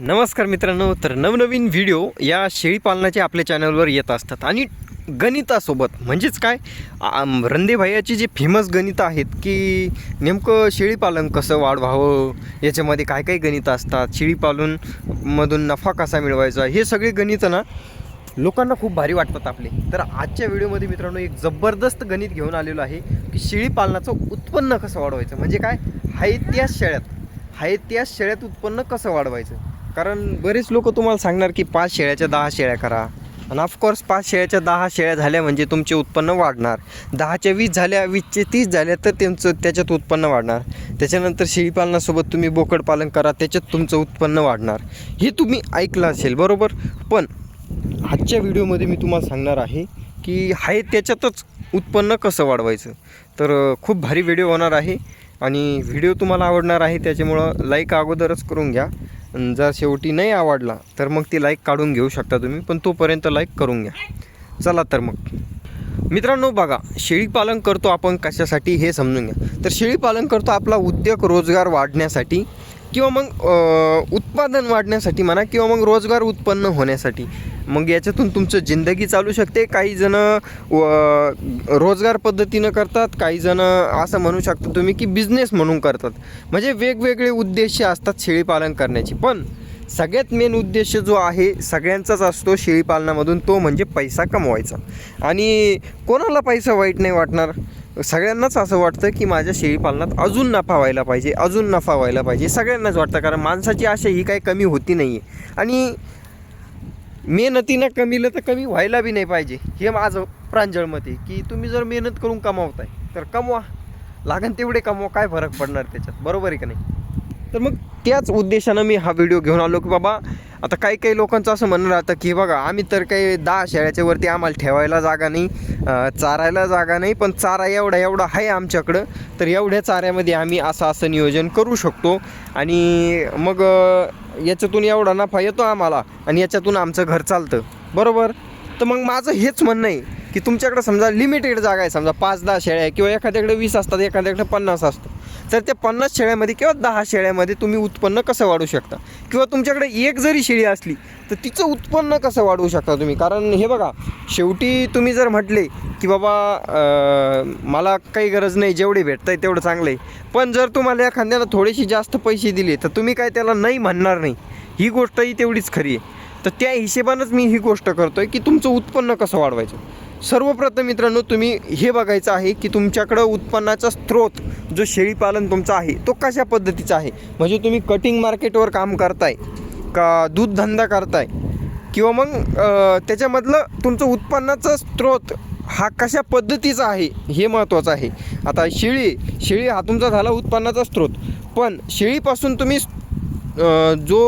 नमस्कार मित्रांनो तर नवनवीन व्हिडिओ या शेळी पालनाचे आपल्या चॅनलवर येत असतात. आणि गणितासोबत म्हणजेच काय? आम, रंदेभायाची जे फेमस गणितं आहेत की नेमकं शेळीपालन कसं वाढवावं? याच्यामध्ये काय काय गणितं असतात? शेळीपालनमधून नफा कसा मिळवायचा? हे सगळे गणितं ना लोकांना खूप भारी वाटतात आपले. तर आजच्या व्हिडिओमध्ये मित्रांनो एक जबरदस्त गणित घेऊन आलेलो आहे की शेळीपालनाचं उत्पन्न कसं वाढवायचं? म्हणजे काय? हाय त्याच शेळ्यात हाय त्याच शेळ्यात उत्पन्न कसं वाढवायचं? कारण बरेच लोक तुम्हाला सांगणार की पाच शेळ्याच्या दहा शेळ्या करा. आणि ऑफकोर्स पाच शेळ्याच्या दहा शेळ्या झाल्या म्हणजे तुमचे उत्पन्न वाढणार. दहाच्या वीस झाल्या वीसचे तीस झाल्या तर त्यांचं त्याच्यात उत्पन्न वाढणार. त्याच्यानंतर शेळीपालनासोबत तुम्ही बोकड पालन करा त्याच्यात तुमचं उत्पन्न वाढणार. हे तुम्ही ऐकलं असेल बरोबर? पण आजच्या व्हिडिओमध्ये मी तुम्हाला सांगणार आहे की आहे त्याच्यातच उत्पन्न कसं वाढवायचं. तर खूप भारी व्हिडिओ होणार आहे. आणि व्हिडिओ तुम्हाला आवडणार आहे त्याच्यामुळं लाईक अगोदरच करून घ्या. जर शेवटी नाही आवडला तर मग ती लाईक काढून घेऊ शकता तुम्ही पण तोपर्यंत लाईक करून घ्या. चला तर मग. मित्रांनो बघा शेळीपालन करतो आपण कशासाठी हे समजून घ्या. तर शेळीपालन करतो आपला उद्योग रोजगार वाढण्यासाठी. किंवा मग उत्पादन वाढण्यासाठी म्हणा किंवा मग रोजगार उत्पन्न होण्यासाठी. मग याच्यातून तुमचं जिंदगी चालू शकते. काही जण रोजगार पद्धतीनं करतात. काही जण असं म्हणू शकता तुम्ही की बिझनेस म्हणून करतात. म्हणजे वेगवेगळे उद्देश असतात शेळीपालन करण्याची. पण सगळ्यात मेन उद्देश जो आहे सगळ्यांचाच असतो शेळीपालनामधून तो म्हणजे पैसा कमवायचा. आणि कोणाला पैसा वाईट नाही वाटणार? सगळ्यांनाच असं वाटतं की माझ्या शेळीपालनात अजून नफा व्हायला पाहिजे अजून नफा व्हायला पाहिजे सगळ्यांनाच वाटतं. कारण माणसाची आशा ही काही कमी होती नाही आहे आणि मेहनतीनं कमीलं तर कमी व्हायला बी नाही पाहिजे. हे माझं प्रांजळ मत आहे की तुम्ही जर मेहनत करून कमावताय तर कमवा. लागन तेवढे कमवा काय फरक पडणार त्याच्यात? बरोबर आहे का नाही? तर मग त्याच उद्देशानं मी हा व्हिडिओ घेऊन आलो की बाबा आता काही काही लोकांचं असं म्हणणं राहतं की बघा आम्ही तर काही दहा शेळ्याच्या वरती आम्हाला ठेवायला जागा नाही चारायला जागा नाही पण चारा एवढा एवढा आहे आमच्याकडं तर एवढ्या चाऱ्यामध्ये आम्ही असं असं नियोजन करू शकतो. आणि मग याच्यातून एवढा नफा येतो आम्हाला आणि याच्यातून आमचं घर चालतं. बरोबर? तर मग माझं हेच म्हणणं आहे की तुमच्याकडे समजा लिमिटेड जागा आहे समजा पाच दहा शेळ्या आहे किंवा एखाद्याकडे वीस असतात एखाद्याकडे पन्नास असतं. तर त्या पन्नास शेळ्यामध्ये किंवा दहा शेळ्यामध्ये तुम्ही उत्पन्न कसं वाढवू शकता? किंवा तुमच्याकडे एक जरी शेळी असली तर तिचं उत्पन्न कसं वाढवू शकता तुम्ही? कारण हे बघा शेवटी तुम्ही जर म्हटले की बाबा मला काही गरज नाही जेवढे भेटतं आहे तेवढं चांगलं आहे. पण जर तुम्हाला एखाद्याला थोडेसे जास्त पैसे दिले तर तुम्ही काय त्याला नाही म्हणणार नाही. ही गोष्टही तेवढीच खरी आहे. तर त्या हिशेबानंच मी ही गोष्ट करतो आहे की तुमचं उत्पन्न कसं वाढवायचं? सर्वप्रथम मित्रांनो तुम्ही हे बघायचं आहे की तुमच्याकडं उत्पन्नाचा स्रोत जो शेळीपालन तुमचा आहे तो कशा पद्धतीचा आहे? म्हणजे तुम्ही कटिंग मार्केटवर काम करताय का दूध धंदा करताय? किंवा मग त्याच्यामधलं तुमचं उत्पन्नाचा स्रोत हा कशा पद्धतीचा आहे हे महत्त्वाचं आहे. आता शेळी शेळी हा तुमचा झाला उत्पन्नाचा स्रोत. पण शेळीपासून तुम्ही जो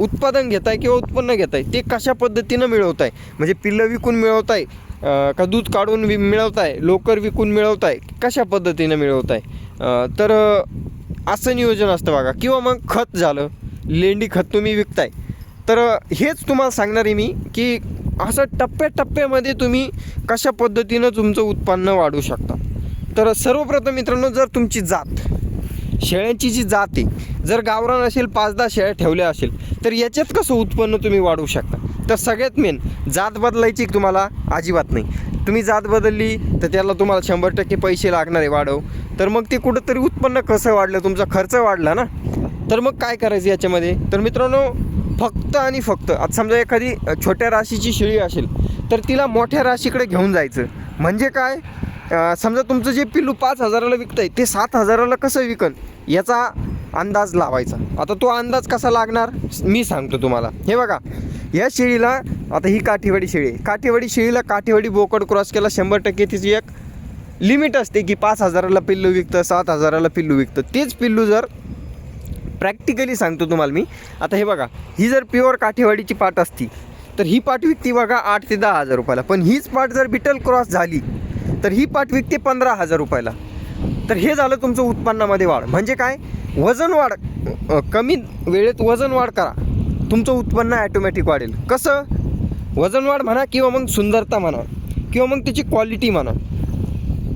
उत्पादन घेताय किंवा उत्पन्न घेताय ते कशा पद्धतीनं मिळवताय? म्हणजे पिल्लं विकून मिळवताय का दूध काढून वि मिळवताय लोकर विकून मिळवताय कशा पद्धतीनं मिळवताय? आहे तर असं नियोजन असतं बघा. किंवा मग खत झालं लेंडी खत तुम्ही विकताय. तर हेच तुम्हाला सांगणार आहे मी की असं टप्प्याटप्प्यामध्ये तुम्ही कशा पद्धतीनं तुमचं उत्पन्न वाढवू शकता. तर सर्वप्रथम मित्रांनो जर तुमची जात शेळ्यांची जी जात आहे जर गावरान असेल पाच दहा शेळ्या ठेवल्या असेल तर याच्यात कसं उत्पन्न तुम्ही वाढवू शकता? तर सगळ्यात मेन जात बदलायची तुम्हाला अजिबात नाही. तुम्ही जात बदलली तर त्याला तुम्हाला शंभर टक्के पैसे लागणार आहे वाढव. तर मग ते कुठंतरी उत्पन्न कसं वाढलं तुमचा खर्च वाढला ना? तर मग काय करायचं याच्यामध्ये? तर मित्रांनो फक्त आणि फक्त आता समजा एखादी छोट्या राशीची शिळी असेल तर तिला मोठ्या राशीकडे घेऊन जायचं. म्हणजे काय? समजा तुमचं जे पिल्लू पाच हजाराला विकतंय ते सात हजाराला कसं विकन याचा अंदाज लावायचा. आता तो अंदाज कसा लागणार? मी सांगतो तुम्हाला. हे बघा या शेळीला आता ही काठीवाडी शेळी आहे. काठीवाडी शेळीला काठीवाडी बोकड क्रॉस केला शंभर टक्के तिची एक लिमिट असते की पाच हजाराला पिल्लू विकतं सात हजाराला पिल्लू विकतं. तेच पिल्लू जर प्रॅक्टिकली सांगतो तुम्हाला मी. आता हे बघा ही जर प्युअर काठेवाडीची पाट असती तर ही पाट विकती बघा आठ ते दहा हजार रुपयाला. पण हीच पाट जर बिटल क्रॉस झाली तर ही पाट विकते पंधरा हजार रुपयाला. तर हे झालं तुमचं उत्पन्नामध्ये वाढ. म्हणजे काय? वजन वाढ कमी वेळेत वजन वाढ करा. तुमचं उत्पन्न ॲटोमॅटिक वाढेल. कसं? वजन वाढ म्हणा किंवा मग सुंदरता म्हणा किंवा मग त्याची क्वालिटी म्हणा.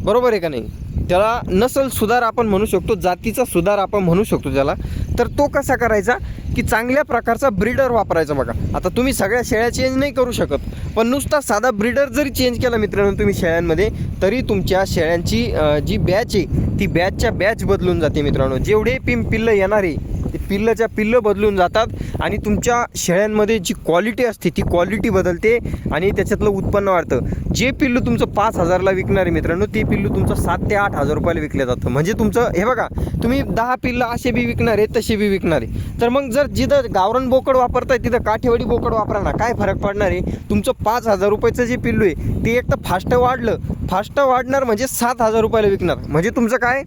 बरोबर आहे का नाही? त्याला नसल सुधार आपण म्हणू शकतो जातीचा सुधार आपण म्हणू शकतो त्याला. तर तो कसा करायचा? की चांगल्या प्रकारचा ब्रीडर वापरायचा बघा. आता तुम्ही सगळ्या शेळ्या चेंज नाही करू शकत पण नुसता साधा ब्रीडर जरी चेंज केला मित्रांनो तुम्ही शेळ्यांमध्ये तरी तुमच्या शेळ्यांची जी बॅच आहे ती बॅचच्या बॅच बदलून जाते मित्रांनो. जेवढे पिंपिल्लं येणारे ते पिल्लच्या पिल्लं बदलून जातात आणि तुमच्या शेळ्यांमध्ये जी क्वालिटी असते ती क्वालिटी बदलते आणि त्याच्यातलं उत्पन्न वाढतं. जे पिल्लू तुमचं पाच हजारला विकणारे मित्रांनो ते पिल्लू तुमचं सात ते आठ हजार रुपयाला विकलं जातं. म्हणजे तुमचं हे बघा तुम्ही दहा पिल्लं असे बी विकणारे तसे बी विकणारे तर मग जर जिथं गावरान बोकड वापरताय तिथं काठेवाडी बोकड वापरा ना काय फरक पडणार आहे? तुमचं पाच हजार रुपयाचं जे पिल्लू आहे ते एक तर फास्ट वाढलं. फास्ट वाढणार म्हणजे सात हजार रुपयाला विकणार. म्हणजे तुमचं काय?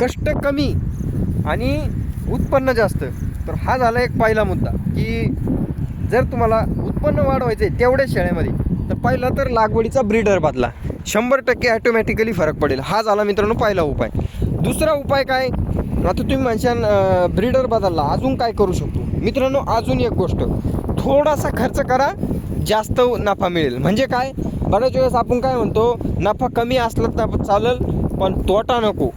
कष्ट कमी आणि उत्पन्न जास्त. तर हा झाला एक पहिला मुद्दा की जर तुम्हाला उत्पन्न वाढवायचं आहे तेवढ्याच शेळ्यामध्ये तर पहिला तर लागवडीचा ब्रीडर बदला. शंभर टक्के ॲटोमॅटिकली फरक पडेल. हा झाला मित्रांनो पहिला उपाय. दुसरा उपाय काय? आता तुम्ही म्हणशान ब्रीडर बदलला. अजून काय करू शकतो? मित्रांनो अजून एक गोष्ट. थोडासा खर्च करा जास्त नफा मिळेल. म्हणजे काय? बऱ्याच वेळेस आपण काय म्हणतो नफा कमी असला तर चालेल पण तोटा नको.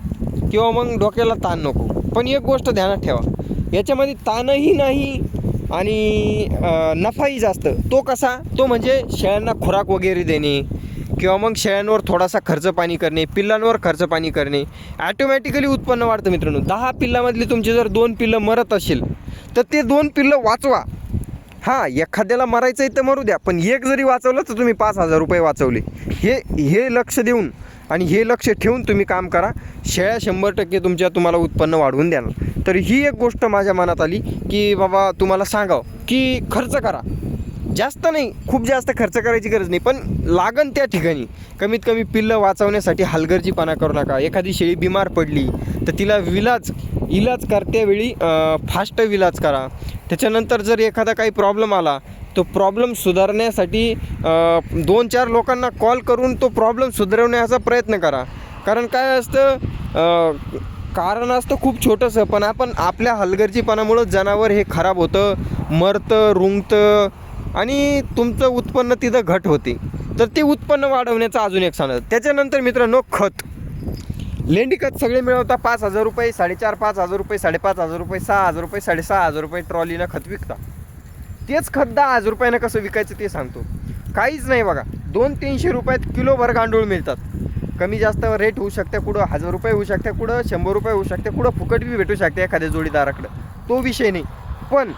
किंवा मग डोक्याला ताण नको. पण एक गोष्ट ध्यानात ठेवा. याच्यामध्ये ताणही नाही आणि नफाही जास्त. तो कसा? तो म्हणजे शेळ्यांना खुराक वगैरे देणे किंवा मग शेळ्यांवर थोडासा खर्च पाणी करणे पिल्लांवर खर्च पाणी करणे. ॲटोमॅटिकली उत्पन्न वाढतं मित्रांनो. दहा पिल्लामधली तुमची जर दोन पिल्लं मरत असेल तर ते दोन पिल्लं वाचवा. हां एखाद्याला मरायचं आहे तर मरू द्या पण एक जरी वाचवलं तर तुम्ही पाच हजार रुपये वाचवले. हे हे लक्ष देऊन आणि हे लक्ष ठेवून तुम्ही काम करा. शेळ्या शंभर टक्के तुमच्या तुम्हाला उत्पन्न वाढवून द्याल तर ही एक गोष्ट माझ्या मनात आली की बाबा तुम्हाला सांगावं की खर्च करा. जास्त नाही खूप जास्त खर्च करायची गरज नाही पण लागन त्या ठिकाणी. कमीत कमी पिल्लं वाचवण्यासाठी हलगर्जीपणा करू नका. एखादी शेळी बिमार पडली तर तिला विलाज इलाज करतेवेळी फास्ट विलाज करा. त्याच्यानंतर जर एखादा काही प्रॉब्लेम आला तो प्रॉब्लेम सुधारण्यासाठी दोन चार लोकांना कॉल करून तो प्रॉब्लेम सुधारवण्याचा प्रयत्न करा. कारण काय असतं कारण असतं खूप छोटंसं पण आपण आपल्या हलगर्जीपणामुळं जनावर हे खराब होतं मरतं रुंगतं आणि तुमचं उत्पन्न तिथं घट होते. तर ते उत्पन्न वाढवण्याचं अजून एक सांगत. त्याच्यानंतर मित्रांनो खत. लेंडी खत सगळे मिळवता पाच हजार रुपये साडेचार पाच हजार रुपये साडेपाच हजार रुपये सहा हजार रुपये साडेसहा हजार रुपये ट्रॉलीनं खत विकता तेच खत दहा हजार रुपयानं कसं विकायचं ते सांगतो. काहीच नाही बघा. दोन तीनशे रुपयात किलोभर गांडूळ मिळतात. कमी जास्त रेट होऊ शकते कुठं हजार रुपये होऊ शकते कुठं शंभर रुपये होऊ शकते कुठं फुकट बी भेटू शकते एखाद्या जोडीदाराकडं. तो विषय नाही. पण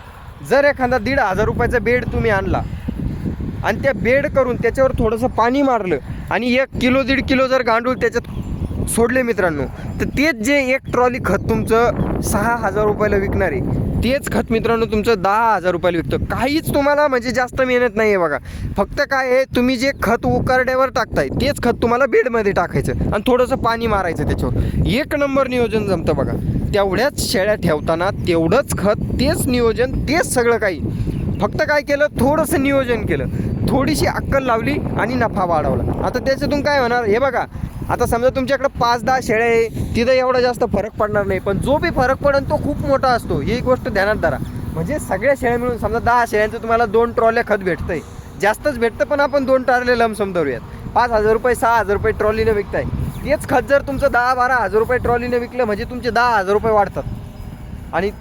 जर एखादा दीड हजार रुपयाचा बेड तुम्ही आणला आणि त्या बेड करून त्याच्यावर थोडंसं पाणी मारलं आणि एक किलो दीड किलो जर गांडूळ त्याच्यात सोडले मित्रांनो. तर तेच जे एक ट्रॉली खत तुमचं सहा हजार रुपयाला विकणार आहे तेच खत मित्रांनो तुमचं दहा हजार रुपयाला विकतं. काहीच तुम्हाला म्हणजे जास्त मेहनत नाही आहे बघा. फक्त काय आहे तुम्ही जे खत उकारड्यावर टाकताय तेच खत तुम्हाला बेडमध्ये टाकायचं आणि थोडंसं पाणी मारायचं त्याच्यावर. एक नंबर नियोजन जमतं बघा. तेवढ्याच शेळ्या ठेवताना तेवढंच खत तेच नियोजन तेच सगळं काही. फक्त काय केलं थोडंसं नियोजन केलं. थोडीशी अक्कल लावली आणि नफा वाढवला. आता त्याच्यातून काय होणार? हे बघा. आता समजा तुमच्याकडे पाच दहा शेळ्या आहे तिथं एवढा जास्त फरक पडणार नाही पण जो बी फरक पडेल तो खूप मोठा असतो. ही गोष्ट ध्यानात धरा. म्हणजे सगळ्या शेळ्या मिळून समजा दहा शेळ्यांचं तुम्हाला दोन ट्रॉल्या खत भेटतं आहे जास्तच भेटतं पण आपण दोन ट्रॉले लम समजावूयात पाच हजार रुपये सहा हजार रुपये ट्रॉलीनं विकताय. तेच खत जर तुमचं दहा बारा हजार रुपये ट्रॉलीनं विकलं म्हणजे तुमचे दहा हजार रुपये वाढतात. आणि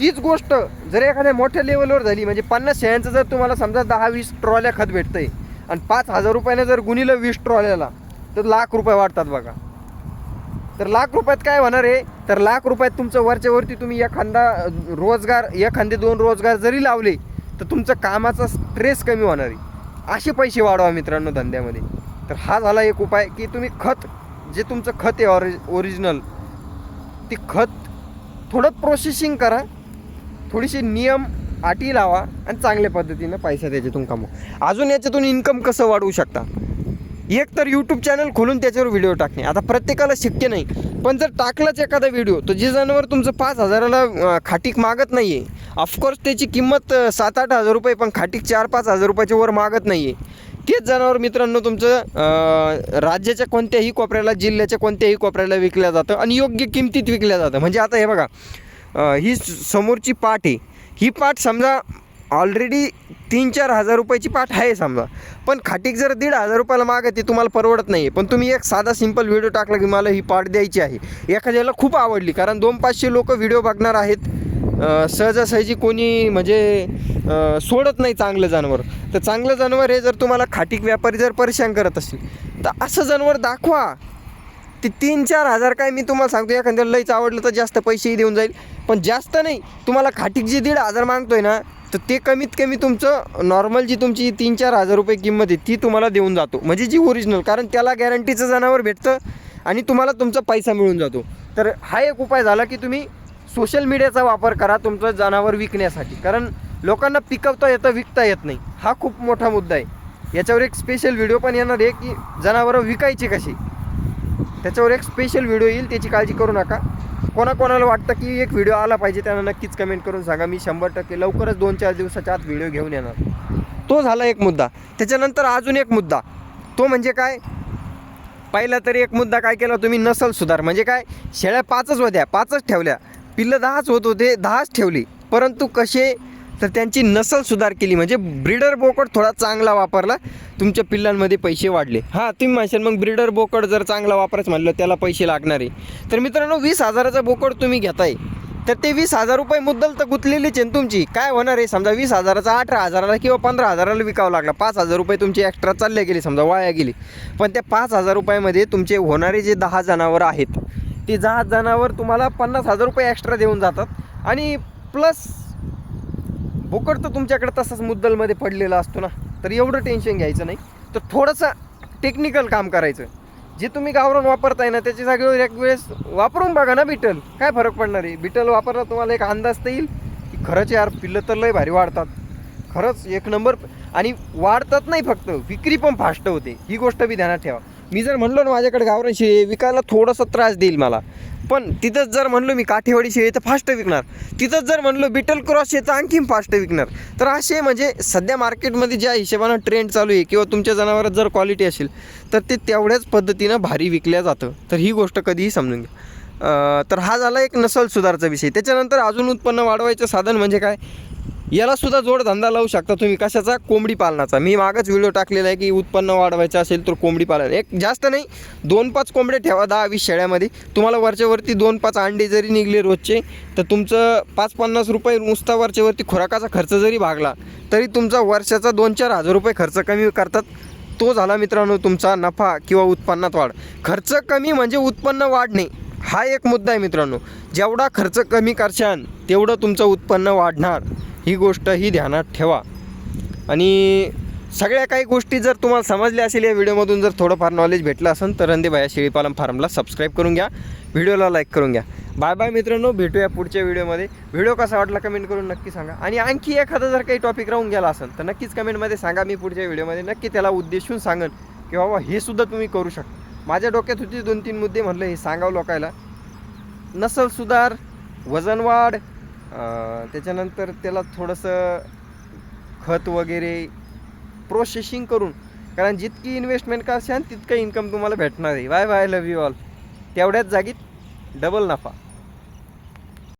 तीच गोष्ट जर एखाद्या मोठ्या लेवलवर झाली म्हणजे पन्नास शेळ्यांचं जर तुम्हाला समजा दहा वीस ट्रॉल्या खत भेटतंय आणि पाच हजार रुपयाने जर गुणिलं वीस ट्रॉल्याला तर लाख रुपये वाढतात बघा. तर लाख रुपयात काय होणार आहे? तर लाख रुपयात तुमचं वरच्यावरती तुम्ही एखादा रोजगार एखादे दोन रोजगार जरी लावले तर तुमचं कामाचा स्ट्रेस कमी होणार आहे. असे पैसे वाढवा मित्रांनो धंद्यामध्ये. तर हा झाला एक उपाय की तुम्ही खत जे तुमचं खत आहे ऑरि ओरिजिनल ते खत थोडं प्रोसेसिंग करा. थोडीशी नियम अटी लावा आणि चांगल्या पद्धतीनं पैसा त्याच्यातून कमवा. अजून याच्यातून इन्कम कसं वाढवू शकता? एक तर यूट्यूब चॅनल खोलून त्याच्यावर व्हिडिओ टाकणे. आता प्रत्येकाला शक्य नाही. पण जर टाकलाच एखादा व्हिडिओ तर जे जनावर तुमचं पाच हजाराला खाटीक मागत नाही आहे ऑफकोर्स त्याची किंमत सात आठ हजार रुपये पण खाटीक चार पाच हजार रुपयाच्या वर मागत नाही आहे तेच जनावर मित्रांनो तुमचं राज्याच्या कोणत्याही कोपऱ्याला जिल्ह्याच्या कोणत्याही कोपऱ्याला विकलं जातं आणि योग्य किमतीत विकलं जातं. म्हणजे आता हे बघा ही स- समोरची पाट आहे. ही पाट समजा ऑलरेडी तीन चार हजार रुपयाची पाठ आहे समजा. पण खाटीक जर दीड हजार रुपयाला मागते तुम्हाला परवडत नाही पण तुम्ही एक साधा सिंपल व्हिडिओ टाकला की मला ही पाठ द्यायची आहे. एखाद्याला खूप आवडली. कारण दोन पाचशे लोक व्हिडिओ बघणार आहेत. सहजासहजी कोणी म्हणजे सोडत नाही चांगलं जनावर. तर चांगलं जनावर हे जर तुम्हाला खाटीक व्यापारी जर परेशान करत असेल तर असं जनावर दाखवा. ते तीन चार हजार काय मी तुम्हाला सांगतो एखाद्याला लईच आवडलं तर जास्त पैसेही देऊन जाईल. पण जास्त नाही. तुम्हाला खाटीक जी दीड हजार मागतोय ना तर ते कमीत कमी तुमचं नॉर्मल जी तुमची तीन चार हजार रुपये किंमत आहे ती तुम्हाला देऊन जातो. म्हणजे जी ओरिजिनल कारण त्याला गॅरंटीचं जनावर भेटतं आणि तुम्हाला तुमचा पैसा मिळून जातो. तर हा एक उपाय झाला की तुम्ही सोशल मीडियाचा वापर करा तुमचं जनावर विकण्यासाठी. कारण लोकांना पिकवता येतं विकता येत नाही. हा खूप मोठा मुद्दा आहे. याच्यावर एक स्पेशल व्हिडिओ पण येणार आहे की जनावरं विकायची कशी. त्याच्यावर एक स्पेशल व्हिडिओ येईल त्याची काळजी करू नका. कोणाकोणाला वाटतं की एक व्हिडिओ आला पाहिजे त्यांना नक्कीच कमेंट करून सांगा. मी शंभर टक्के लवकरच दोन चार दिवसाच्या आत व्हिडिओ घेऊन येणार. तो झाला एक मुद्दा. त्याच्यानंतर अजून एक मुद्दा. तो म्हणजे काय? पहिला तरी एक मुद्दा काय केला तुम्ही? नसल सुधार. म्हणजे काय? शेळ्या पाचच होत्या. पाचच ठेवल्या. पिल्लं दहाच होत होते दहाच ठेवली. परंतु कसे तर त्यांची नसल सुधार केली. म्हणजे ब्रीडर बोकड थोडा चांगला वापरला. तुमच्या पिल्लांमध्ये पैसे वाढले. हां तुम्ही म्हणशाल मग ब्रीडर बोकड जर चांगला वापरायचं म्हणलं त्याला पैसे लागणार आहे. तर मित्रांनो वीस हजाराचा बोकड तुम्ही घेताय. तर ते वीस हजार रुपये मुद्दल तर गुंतलेलीच आहे ना तुमची. काय होणार आहे? समजा वीस हजाराचा अठरा हजाराला किंवा पंधरा हजाराला विकावं लागला. पाच हजार रुपये तुमची एक्स्ट्रा चालले गेली समजा वाया गेली. पण त्या पाच हजार रुपयामध्ये तुमचे होणारे जे दहा जनावर आहेत ते दहा जनावर तुम्हाला पन्नास हजार रुपये एक्स्ट्रा देऊन जातात. आणि प्लस बोकड तर तुमच्याकडे तसाच मुद्दलमध्ये पडलेला असतो ना तर एवढं टेन्शन घ्यायचं नाही. तर थोडंसं टेक्निकल काम करायचं. जे तुम्ही गावरान वापरताय ना त्याच्या जागेवर एक वेळेस वापरून बघा ना बिटल काय फरक पडणार आहे? बिटल वापरला तुम्हाला एक अंदाज तर येईल की खरंच यार पिल्लं तर लय भारी वाढतात. खरंच एक नंबर आणि वाढतात नाही फक्त विक्री पण फास्ट होते. ही गोष्ट बी ध्यानात ठेवा. मी जर म्हणलो ना माझ्याकडे गावरान शेळी आहे, विकायला थोडासा त्रास देईल मला. पण तिथंच जर म्हणलो मी काठेवाडी शेळी तर फास्ट विकणार. तिथंच जर म्हणलो बिटल क्रॉस शेळी तर आणखीन फास्ट विकणार. तर असे म्हणजे सध्या मार्केटमध्ये ज्या हिशोबानं ट्रेंड चालू आहे किंवा तुमच्या जनावरात जर क्वालिटी असेल तर ते तेवढ्याच पद्धतीनं भारी विकल्या जातं. तर ही गोष्ट कधीही समजून घ्या. तर हा झाला एक नसल सुधारचा विषय. त्याच्यानंतर अजून उत्पन्न वाढवायचं साधन म्हणजे काय? याला सुद्धा जोडधंदा लावू शकता तुम्ही. कशाचा? कोंबडी पालनाचा. मी मागच व्हिडिओ टाकलेला आहे की उत्पन्न वाढवायचं असेल तर कोंबडी पालन. एक जास्त नाही दोन पाच कोंबडे ठेवा दहा वीस शेळ्यामध्ये. तुम्हाला वरच्यावरती दोन पाच अंडे जरी निघले रोजचे तर तुमचं पाच पन्नास रुपये नुसता वरच्यावरती खुराकाचा खर्च जरी भागला तरी तुमचा वर्षाचा दोन चार हजार रुपये खर्च कमी करतात. तो झाला मित्रांनो तुमचा नफा किंवा उत्पन्नात वाढ. खर्च कमी म्हणजे उत्पन्न वाढणे हा एक मुद्दा आहे मित्रांनो. जेवढा खर्च कमी करशान तेवढं तुमचं उत्पन्न वाढणार. ही गोष्ट ही ध्यानात ठेवा. आणि सगळ्या काही गोष्टी जर तुम्हाला समजल्या असेल या व्हिडिओमधून जर थोडंफार नॉलेज भेटलं असेल तर रंदेबाया शेळीपालन फार्मला सबस्क्राईब करून घ्या. व्हिडिओला लाईक करून घ्या. बाय बाय मित्रांनो भेटूया पुढच्या व्हिडिओमध्ये. व्हिडिओ कसा वाटला कमेंट करून नक्की सांगा. आणि आणखी एखादा जर काही टॉपिक राहून गेला असेल तर नक्कीच कमेंटमध्ये सांगा. मी पुढच्या व्हिडिओमध्ये नक्की त्याला उद्देशून सांगेन की बाबा हे सुद्धा तुम्ही करू शकता. माझ्या डोक्यात होती दोन तीन मुद्दे म्हटलं हे सांगावं लोकायला. नसल सुधार वजन वाढ त्याच्यानंतर त्याला थोडंसं खत वगैरे प्रोसेसिंग करून कारण जितकी इन्व्हेस्टमेंट करशान तितकं इन्कम तुम्हाला भेटणार आहे. Bye bye love you all तेवढ्याच जागीत डबल नफा.